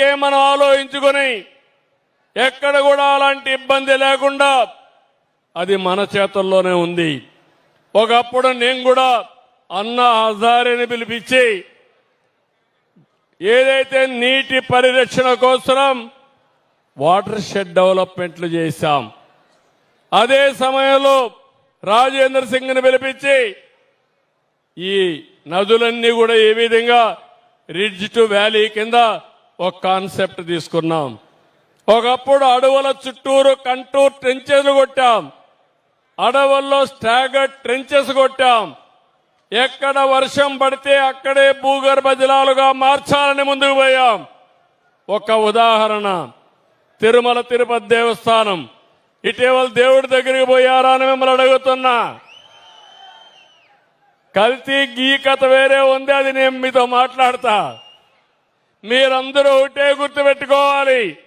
ఇప్పటికే మనం ఆలోచించుకొని ఎక్కడ కూడా అలాంటి ఇబ్బంది లేకుండా అది మన చేతుల్లోనే ఉంది. ఒకప్పుడు నేను కూడా అన్న హజారీని పిలిపించి ఏదైతే నీటి పరిరక్షణ కోసరం వాటర్ షెడ్ డెవలప్మెంట్లు చేశాం. అదే సమయంలో రాజేంద్ర సింగ్ని పిలిపించి ఈ నదులన్నీ కూడా ఏ విధంగా రిడ్జ్ టు వ్యాలీ కింద ఒక కాన్సెప్ట్ తీసుకున్నాం. ఒకప్పుడు అడవుల చుట్టూరు కంటూర్ ట్రెంచెస్ కొట్టాం. అడవుల్లో స్టాగర్ ట్రెంచెస్ కొట్టాం. ఎక్కడ వర్షం పడితే అక్కడే భూగర్భ జలాలుగా మార్చాలని ముందుకు పోయాం. ఒక ఉదాహరణ తిరుమల తిరుపతి దేవస్థానం. ఇటీవల దేవుడి దగ్గరికి పోయారా అని మిమ్మల్ని అడుగుతున్నా. కల్తీ గీ కథ వేరే ఉంది అది నేను మీతో మాట్లాడతా. మీరందరూ ఒకటే గుర్తుపెట్టుకోవాలి.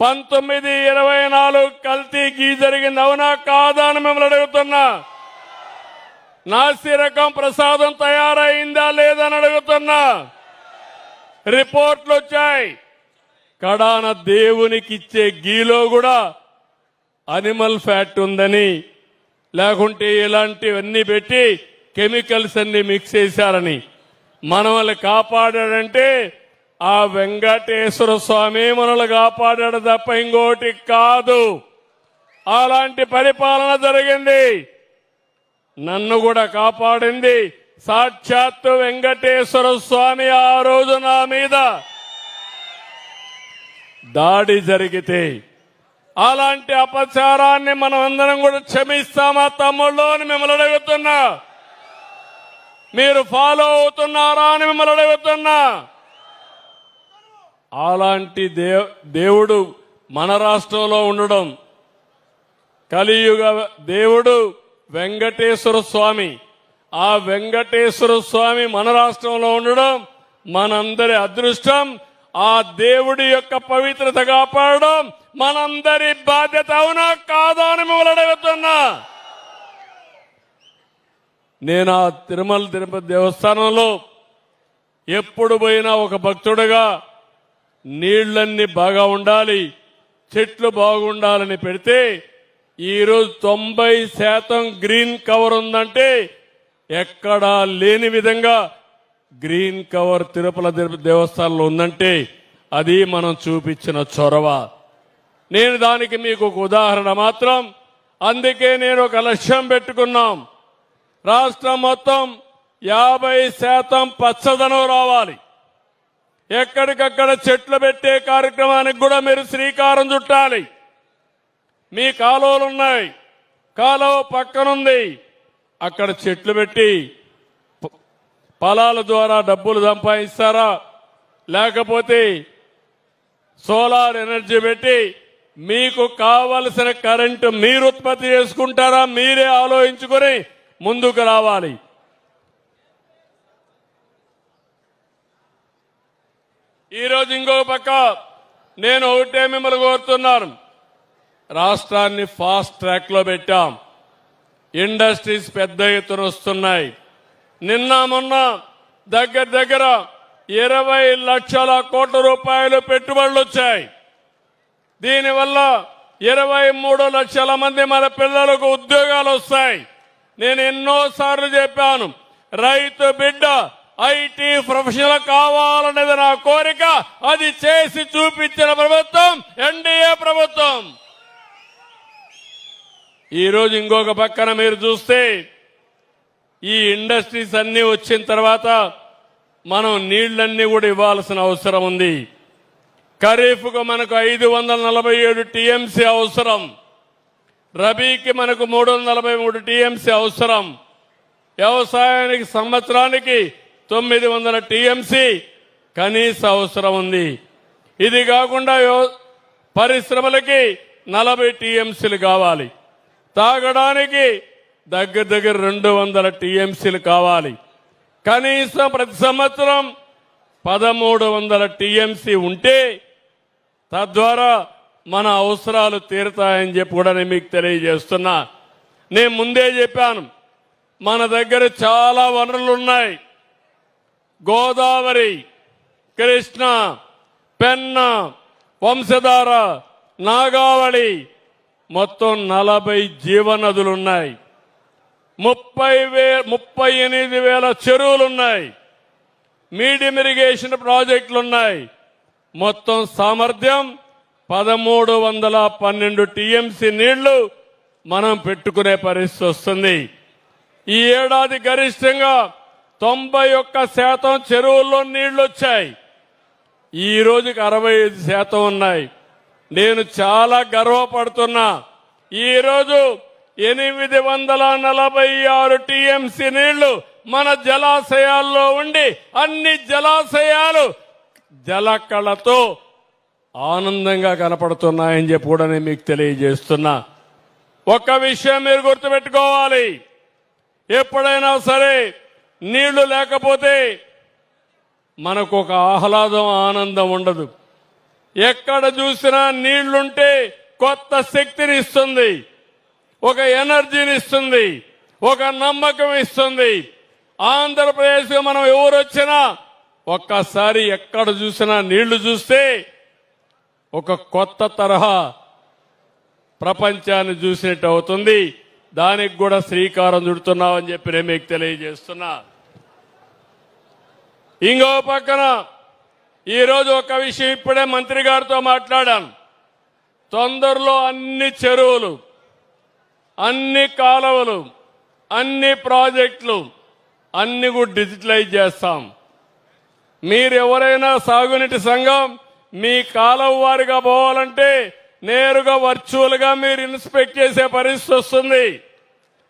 పంతొమ్మిది ఇరవై నాలుగు కల్తీ గీ జరిగింది. అవునా కాదా అని మిమ్మల్ని అడుగుతున్నా. నాసి రకం ప్రసాదం తయారైందా లేదని అడుగుతున్నా. రిపోర్ట్లు వచ్చాయి. కడాన దేవునికి ఇచ్చే గీలో కూడా అనిమల్ ఫ్యాట్ ఉందని లేకుంటే ఇలాంటివన్నీ పెట్టి కెమికల్స్ అన్ని మిక్స్ చేశారని. మనల్ని కాపాడాడంటే ఆ వెంకటేశ్వర స్వామి మనల్ని కాపాడాడు తప్ప ఇంకోటి కాదు. అలాంటి పరిపాలన జరిగింది. నన్ను కూడా కాపాడింది. సాక్షాత్తు వెంకటేశ్వర స్వామి ఆ రోజు నా మీద దాడి జరిగితే అలాంటి అపచారాన్ని మనం అందరం కూడా క్షమిస్తామా తమ్ముళ్ళు అని మిమ్మల్ని అడుగుతున్నా. మీరు ఫాలో అవుతున్నారా అని మిమ్మల్ని అడుగుతున్నా. అలాంటి దేవ్ దేవుడు మన రాష్ట్రంలో ఉండడం కలియుగ దేవుడు వెంకటేశ్వర స్వామి ఆ వెంకటేశ్వర స్వామి మన రాష్ట్రంలో ఉండడం మనందరి అదృష్టం ఆ దేవుడి యొక్క పవిత్రత కాపాడడం మనందరి బాధ్యత అవునా కాదా అని మిమ్మల్ని అడుగుతున్నా. నేను ఆ తిరుమల తిరుపతి దేవస్థానంలో ఎప్పుడు పోయినా ఒక భక్తుడుగా నీళ్ళన్నీ బాగా ఉండాలి చెట్లు బాగుండాలని పెడితే ఈరోజు తొంభై శాతం గ్రీన్ కవర్ ఉందంటే ఎక్కడా లేని విధంగా గ్రీన్ కవర్ తిరుపల దేవస్థానంలో ఉందంటే అది మనం చూపించిన చొరవ. నేను దానికి మీకు ఒక ఉదాహరణ మాత్రం. అందుకే నేను ఒక లక్ష్యం పెట్టుకున్నాం. రాష్ట్రం మొత్తం యాభై శాతం పచ్చదనం రావాలి. ఎక్కడికక్కడ చెట్లు పెట్టే కార్యక్రమానికి కూడా మీరు శ్రీకారం చుట్టాలి. మీ కాలువలు ఉన్నాయి. కాలువ పక్కనుంది. అక్కడ చెట్లు పెట్టి పొలాల ద్వారా డబ్బులు సంపాదిస్తారా? లేకపోతే సోలార్ ఎనర్జీ పెట్టి మీకు కావలసిన కరెంటు మీరు ఉత్పత్తి చేసుకుంటారా? మీరే ఆలోచించుకొని ముందుకు రావాలి. ఈరోజు ఇంకో పక్క నేను ఒకటే మిమ్మల్ని కోరుతున్నాను. రాష్ట్రాన్ని ఫాస్ట్ ట్రాక్లో పెట్టాం. ఇండస్ట్రీస్ పెద్ద ఎత్తున వస్తున్నాయి. నిన్న మొన్న దగ్గర దగ్గర ఇరవై లక్షల కోట్ల రూపాయలు పెట్టుబడులు వచ్చాయి. దీనివల్ల ఇరవై మూడు లక్షల మంది మన పిల్లలకు ఉద్యోగాలు వస్తాయి. నేను ఎన్నోసార్లు చెప్పాను రైతు బిడ్డ ఐటీ ప్రొఫెషనల్ కావాలనేది నా కోరిక. అది చేసి చూపించిన ప్రభుత్వం ఎన్డీఏ ప్రభుత్వం. ఈరోజు ఇంకొక పక్కన మీరు చూస్తే ఈ ఇండస్ట్రీస్ అన్ని వచ్చిన తర్వాత మనం నీళ్ళన్నీ కూడా ఇవ్వాల్సిన అవసరం ఉంది. ఖరీఫ్కు మనకు ఐదు వందల నలభై ఏడు టీఎంసీ అవసరం. రబీకి మనకు మూడు వందల నలభై మూడు టీఎంసీ అవసరం. వ్యవసాయానికి సంవత్సరానికి తొమ్మిది వందల టీఎంసీ కనీస అవసరం ఉంది. ఇది కాకుండా పరిశ్రమలకి నలభై టీఎంసీలు కావాలి. తాగడానికి దగ్గర దగ్గర రెండు వందల టీఎంసీలు కావాలి. కనీసం ప్రతి సంవత్సరం పదమూడు వందల టీఎంసీ ఉంటే తద్వారా మన అవసరాలు తీరుతాయని చెప్పి కూడా నేను మీకు తెలియజేస్తున్నా. నేను ముందే చెప్పాను మన దగ్గర చాలా వనరులు ఉన్నాయి. గోదావరి కృష్ణ పెన్న వంశధార నాగావళి మొత్తం నలభై జీవనదులున్నాయి. ముప్పై వే ముప్పై ఎనిమిది వేల చెరువులున్నాయి. Medium irrigation ప్రాజెక్టులున్నాయి. మొత్తం సామర్థ్యం పదమూడు వందల పన్నెండు టీఎంసీ నీళ్ళు మనం పెట్టుకునే పరిస్థితి వస్తుంది. ఈ ఏడాది గరిష్టంగా తొంభై ఒక్క శాతం చెరువుల్లో నీళ్ళు వచ్చాయి ఈ రోజుకి అరవై ఐదు శాతం ఉన్నాయి. నేను చాలా గర్వపడుతున్నా. ఈరోజు ఎనిమిది వందల నలభై ఆరు టీఎంసీ నీళ్ళు మన జలాశయాల్లో ఉండి అన్ని జలాశయాలు జలకళతో ఆనందంగా కనపడుతున్నాయని చెప్పి కూడా నేను మీకు తెలియజేస్తున్నా. ఒక విషయం మీరు గుర్తుపెట్టుకోవాలి. ఎప్పుడైనా సరే నీళ్ళు లేకపోతే మనకు ఒక ఆహ్లాదం ఆనందం ఉండదు. ఎక్కడ చూసినా నీళ్ళుంటే కొత్త శక్తిని ఇస్తుంది. ఒక ఎనర్జీని ఇస్తుంది. ఒక నమ్మకం ఇస్తుంది. ఆంధ్రప్రదేశ్ మనం ఎవరు వచ్చినా ఒక్కసారి ఎక్కడ చూసినా నీళ్ళు చూస్తే ఒక కొత్త తరహా ప్రపంచాన్ని చూసినట్టు అవుతుంది. దానికి కూడా శ్రీకారం చుడుతున్నామని చెప్పి నేను మీకు తెలియజేస్తున్నా. ఇంకో పక్కన ఈరోజు ఒక విషయం ఇప్పుడే మంత్రి గారితో మాట్లాడాను. తొందరలో అన్ని చెరువులు అన్ని కాలువలు అన్ని ప్రాజెక్టులు అన్ని కూడా డిజిటలైజ్ చేస్తాం. మీరు ఎవరైనా సాగునీటి సంఘం మీ కాలువ వారిగా పోవాలంటే నేరుగా వర్చువల్గా మీరు ఇన్స్పెక్ట్ చేసే పరిస్థితి వస్తుంది.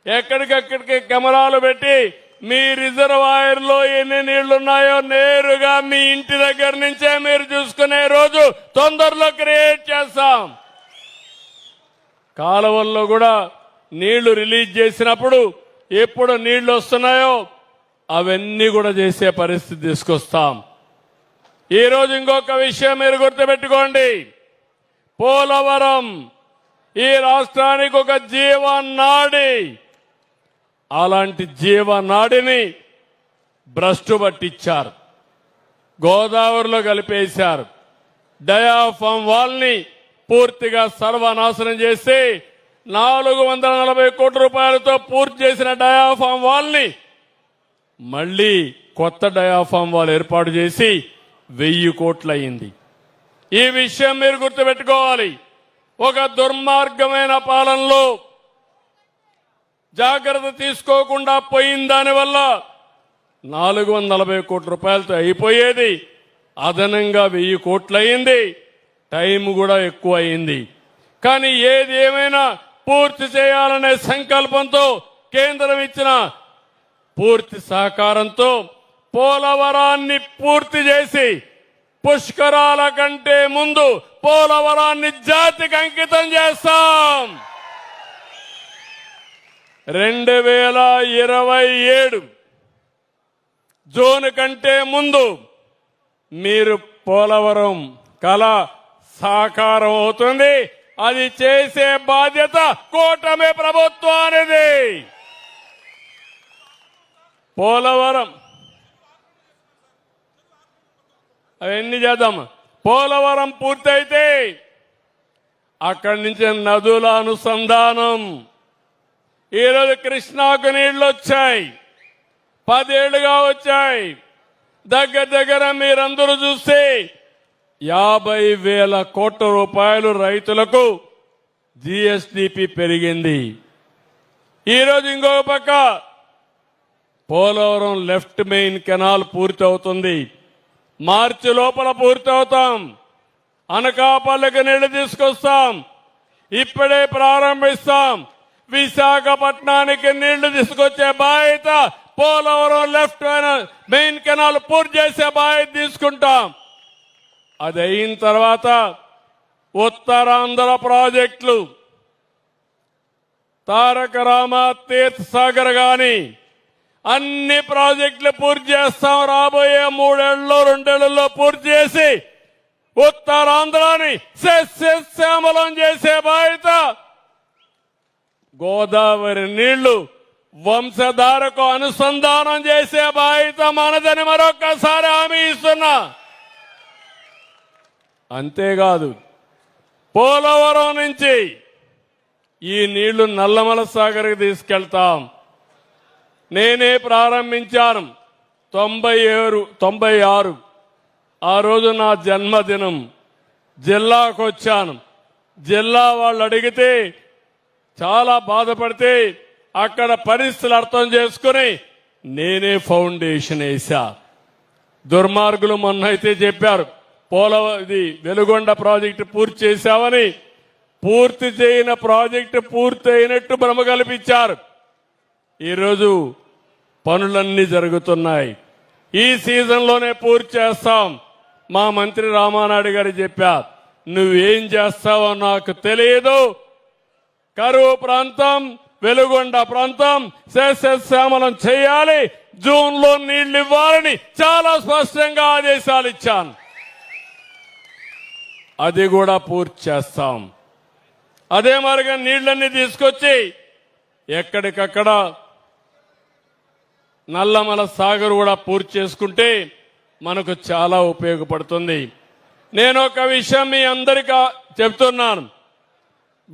ఎక్కడికక్కడికి కెమెరాలు పెట్టి మీ రిజర్వాయర్లో ఎన్ని నీళ్ళున్నాయో నేరుగా మీ ఇంటి దగ్గర నుంచే మీరు చూసుకునే రోజు తొందరలో క్రియేట్ చేస్తాం. కాలువల్లో కూడా నీళ్ళు రిలీజ్ చేసినప్పుడు ఎప్పుడు నీళ్ళు వస్తున్నాయో అవన్నీ కూడా చేసే పరిస్థితి తీసుకొస్తాం. ఈ రోజు ఇంకొక విషయం మీరు గుర్తుపెట్టుకోండి. పోలవరం ఈ రాష్ట్రానికి ఒక జీవనాడి. అలాంటి జీవనాడిని భ్రష్టు పట్టించారు. గోదావరిలో కలిపేశారు. డయాఫామ్ వాల్ని పూర్తిగా సర్వనాశనం చేసి నాలుగు వందల నలభై కోట్ల రూపాయలతో పూర్తి చేసిన డయాఫామ్ వాల్ని మళ్ళీ కొత్త డయాఫామ్ వాల్ ఏర్పాటు చేసి వెయ్యి కోట్లయింది. ఈ విషయం మీరు గుర్తుపెట్టుకోవాలి. ఒక దుర్మార్గమైన పాలనలో జాగ్రత్త తీసుకోకుండా పోయిన దానివల్ల నాలుగు వందల నలభై కోట్ల రూపాయలతో అయిపోయేది. అదనంగా వెయ్యి కోట్లు అయింది టైం కూడా ఎక్కువ అయింది కానీ ఏది ఏమైనా పూర్తి చేయాలనే సంకల్పంతో కేంద్రం ఇచ్చిన పూర్తి సహకారంతో పోలవరాన్ని పూర్తి చేసి పుష్కరాల కంటే ముందు పోలవరాన్ని జాతికి అంకితం చేస్తాం. రెండు వేల ఇరవై ఏడు జూన్ కంటే ముందు మీరు పోలవరం కళ సాకారం అవుతుంది. అది చేసే బాధ్యత కూటమి ప్రభుత్వానిది. పోలవరం. అవన్నీ చేద్దాం పోలవరం పూర్తయితే అక్కడి నుంచి నదుల అనుసంధానం. ఈరోజు కృష్ణాకు నీళ్ళు వచ్చాయి. పదేళ్ళుగా వచ్చాయి. దగ్గర దగ్గర మీరందరూ చూస్తే యాభై వేల కోట్ల రూపాయలు రైతులకు జిఎస్డిపి పెరిగింది. ఈరోజు ఇంకొక పక్క పోలవరం లెఫ్ట్ మెయిన్ కెనాల్ పూర్తి అవుతుంది మార్చి లోపల పూర్తి అవుతాం అనకాపల్లికి నీళ్ళు తీసుకొస్తాం. ఇప్పుడే ప్రారంభిస్తాం. విశాఖపట్నానికి నీళ్ళు తీసుకొచ్చే బాధ్యత పోలవరం లెఫ్ట్ మెయిన్ కెనాల్ పూర్తి చేసే బాధ్యత తీసుకుంటాం. అది అయిన తర్వాత ఉత్తరాంధ్ర ప్రాజెక్టులు తారక రామ తీర్థ సాగర్ కానీ అన్ని ప్రాజెక్టులు పూర్తి చేస్తాం. రాబోయే మూడేళ్ళలో రెండేళ్ళలో పూర్తి చేసి ఉత్తరాంధ్రాని సస్యశ్యామలం చేసే బాధ్యత గోదావరి నీళ్ళు వంశధారకు అనుసంధానం చేసే బాధ్యత మనదని మరొక్కసారి హామీ ఇస్తున్నా. అంతేకాదు పోలవరం నుంచి ఈ నీళ్ళు నల్లమల సాగర్కి తీసుకెళ్తాం. నేనే ప్రారంభించాను తొంభై ఏడు తొంభై ఆరు ఆ రోజు నా జన్మదినం. జిల్లాకు వచ్చాను జిల్లా వాళ్ళు అడిగితే చాలా బాధపడితే అక్కడ పరిస్థితులు అర్థం చేసుకుని నేనే ఫౌండేషన్ వేసా దుర్మార్గులు మొన్న అయితే చెప్పారు పోలవ ఇది వెలుగొండ ప్రాజెక్టు పూర్తి చేశామని. పూర్తి చేయని ప్రాజెక్టు పూర్తి అయినట్టు భ్రమ కల్పించారు. ఈరోజు పనులన్నీ జరుగుతున్నాయి. ఈ సీజన్లోనే పూర్తి చేస్తాం మా మంత్రి రామానాయుడు గారు చెప్పారు. నువ్వేం చేస్తావో నాకు తెలియదు కరువు ప్రాంతం వెలుగొండ ప్రాంతం శేషశ్యామలం చేయాలి. జూన్లో నీళ్ళు ఇవ్వాలని చాలా స్పష్టంగా ఆదేశాలు ఇచ్చాను. అది కూడా పూర్తి చేస్తాం. అదే మరిగా నీళ్ళన్నీ తీసుకొచ్చి ఎక్కడికక్కడ నల్లమల సాగర్ కూడా పూర్తి చేసుకుంటే మనకు చాలా ఉపయోగపడుతుంది. నేను ఒక విషయం మీ అందరికీ చెప్తున్నాను.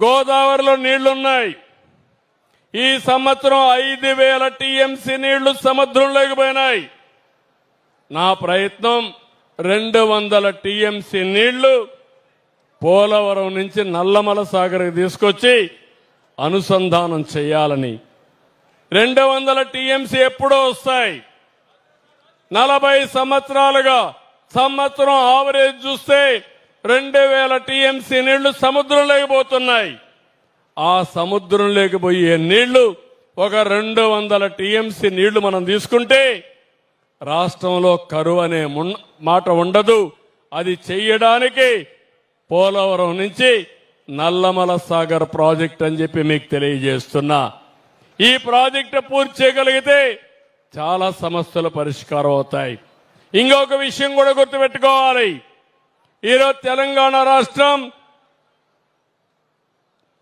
గోదావరిలో నీళ్ళున్నాయి. ఈ సంవత్సరం ఐదు వేల టీఎంసీ నీళ్ళు సముద్రంలోకి పోయినాయి. నా ప్రయత్నం రెండు వందల టీఎంసీ నీళ్ళు పోలవరం నుంచి నల్లమల సాగర్కి తీసుకొచ్చి అనుసంధానం చేయాలని. రెండు వందల టీఎంసీ ఎప్పుడో వస్తాయి. నలభై సంవత్సరాలుగా సంవత్సరం ఆవరేజ్ చూస్తే రెండు వేల టీఎంసీ నీళ్ళు సముద్రంలోకి పోతున్నాయి. ఆ సముద్రంలోకి పోయే నీళ్ళు ఒక రెండు వందల టీఎంసీ నీళ్ళు మనం తీసుకుంటే రాష్ట్రంలో కరువు అనే మున్- మాట ఉండదు. అది చెయ్యడానికి పోలవరం నుంచి నల్లమల సాగర్ ప్రాజెక్ట్ అని చెప్పి మీకు తెలియజేస్తున్నా. ఈ ప్రాజెక్టు పూర్తి చేయగలిగితే చాలా సమస్యలు పరిష్కారం అవుతాయి. ఇంకొక విషయం కూడా గుర్తుపెట్టుకోవాలి. ఈరోజు తెలంగాణ రాష్ట్రం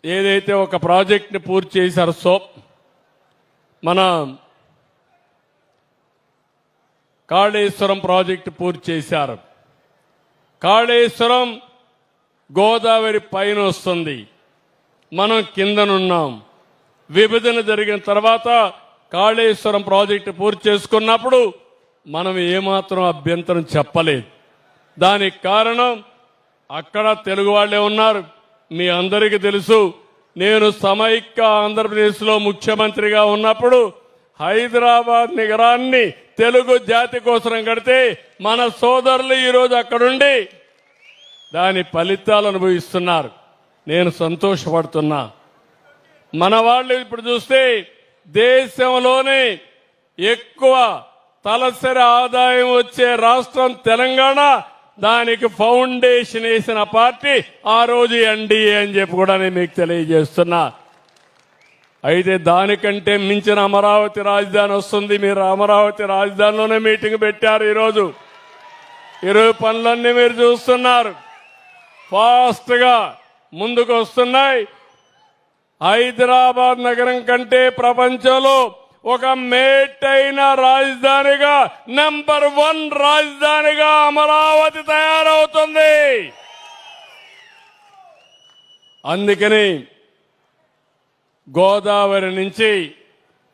ఏదైతే ఒక ప్రాజెక్ట్ని పూర్తి చేశారో సో మన కాళేశ్వరం ప్రాజెక్టు పూర్తి చేశారు. కాళేశ్వరం గోదావరి పైన వస్తుంది. మనం కిందనున్నాం. విభజన జరిగిన తర్వాత కాళేశ్వరం ప్రాజెక్టు పూర్తి చేసుకున్నప్పుడు మనం ఏమాత్రం అభ్యంతరం చెప్పలేదు. దానికి కారణం అక్కడ తెలుగు వాళ్ళే ఉన్నారు. మీ అందరికీ తెలుసు నేను సమైక్య ఆంధ్రప్రదేశ్లో ముఖ్యమంత్రిగా ఉన్నప్పుడు హైదరాబాద్ నగరాన్ని తెలుగు జాతి కోసం కడితే మన సోదరులు ఈరోజు అక్కడుండి దాని ఫలితాలు అనుభవిస్తున్నారు. నేను సంతోషపడుతున్నా. మన వాళ్ళు ఇప్పుడు చూస్తే దేశంలోనే ఎక్కువ తలసరి ఆదాయం వచ్చే రాష్ట్రం తెలంగాణ దానికి ఫౌండేషన్ వేసిన పార్టీ ఆ రోజు ఎన్డీఏ అని చెప్పి కూడా నేను మీకు తెలియజేస్తున్నా. అయితే దానికంటే మించిన అమరావతి రాజధాని వస్తుంది. మీరు అమరావతి రాజధానిలోనే మీటింగ్ పెట్టారు ఈరోజు. ఇరవై పనులన్నీ మీరు చూస్తున్నారు. ఫాస్ట్గా ముందుకు వస్తున్నాయి. హైదరాబాద్ నగరం కంటే ప్రపంచంలో ఒక మేటైన రాజధానిగా నెంబర్ వన్ రాజధానిగా అమరావతి తయారవుతుంది. అందుకని గోదావరి నుంచి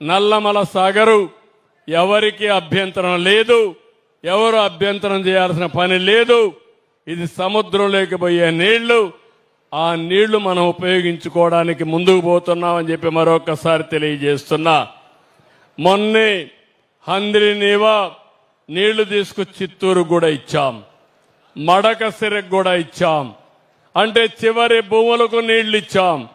నల్లమల సాగరు ఎవరికి అభ్యంతరం లేదు ఎవరు అభ్యంతరం చేయాల్సిన పని లేదు ఇది సముద్రంలోకి పోయే నీళ్ళు ఆ నీళ్ళు మనం ఉపయోగించుకోవడానికి ముందుకు పోతున్నామని చెప్పి మరొకసారి తెలియజేస్తున్నా. మొన్నే హంద్రి నీవా నీళ్ళు తీసుకు చిత్తూరు కూడా ఇచ్చాం. మడక సిరకు కూడా ఇచ్చాం. అంటే చివరి భూములకు నీళ్ళు ఇచ్చాం.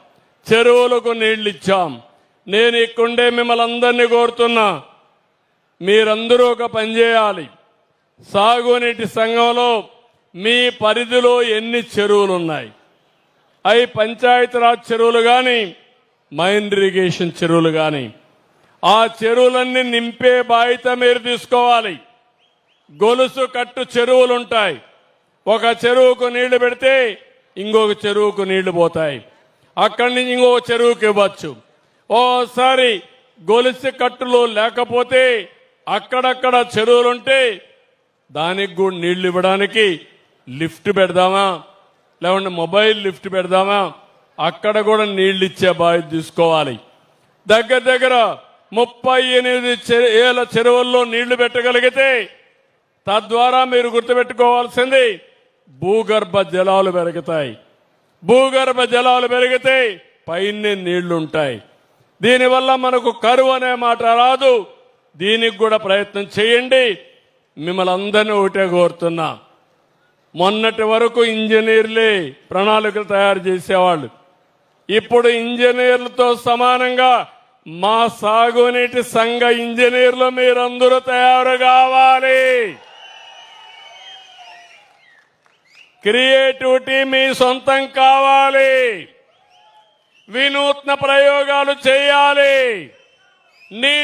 చెరువులకు నీళ్ళు ఇచ్చాం. నేను ఇక్కడే మిమ్మల్ని అందరినీ కోరుతున్నా మీరందరూ ఒక పని చేయాలి. సాగునీటి సంఘంలో మీ పరిధిలో ఎన్ని చెరువులు ఉన్నాయి అవి పంచాయతీరాజ్ చెరువులు కానీ మైన్ ఇరిగేషన్ చెరువులు కానీ ఆ చెరువులన్నీ నింపే బాధ్యత మీరు తీసుకోవాలి. గొలుసు కట్టు చెరువులు ఉంటాయి ఒక చెరువుకు నీళ్ళు పెడితే ఇంకొక చెరువుకు నీళ్ళు పోతాయి. అక్కడి నుంచి ఇంకొక చెరువుకి ఇవ్వచ్చు. ఓసారి గొలుసు కట్టులు లేకపోతే అక్కడక్కడ చెరువులుంటే దానికి కూడా నీళ్ళు ఇవ్వడానికి లిఫ్ట్ పెడదామా? లేకుంటే మొబైల్ లిఫ్ట్ పెడదామా? అక్కడ కూడా నీళ్ళు ఇచ్చే బాధ్యత తీసుకోవాలి. దగ్గర దగ్గర ముప్పై ఎనిమిది ఏళ్ళ చెరువుల్లో నీళ్ళు పెట్టగలిగితే తద్వారా మీరు గుర్తుపెట్టుకోవాల్సింది భూగర్భ జలాలు పెరుగుతాయి. భూగర్భ జలాలు పెరిగితే పైన నీళ్ళుంటాయి. దీనివల్ల మనకు కరువు అనే మాట రాదు. దీనికి కూడా ప్రయత్నం చేయండి. మిమ్మల్ని అందరినీ ఒకటే కోరుతున్నా. మొన్నటి వరకు ఇంజనీర్లే ప్రణాళికలు తయారు చేసేవాళ్ళు. ఇప్పుడు ఇంజనీర్లతో సమానంగా మా సాగునీటి సంఘ ఇంజనీర్లు మీరందరూ తయారు కావాలి. క్రియేటివిటీ మీ సొంతం కావాలి. వినూత్న ప్రయోగాలు చేయాలి. నీ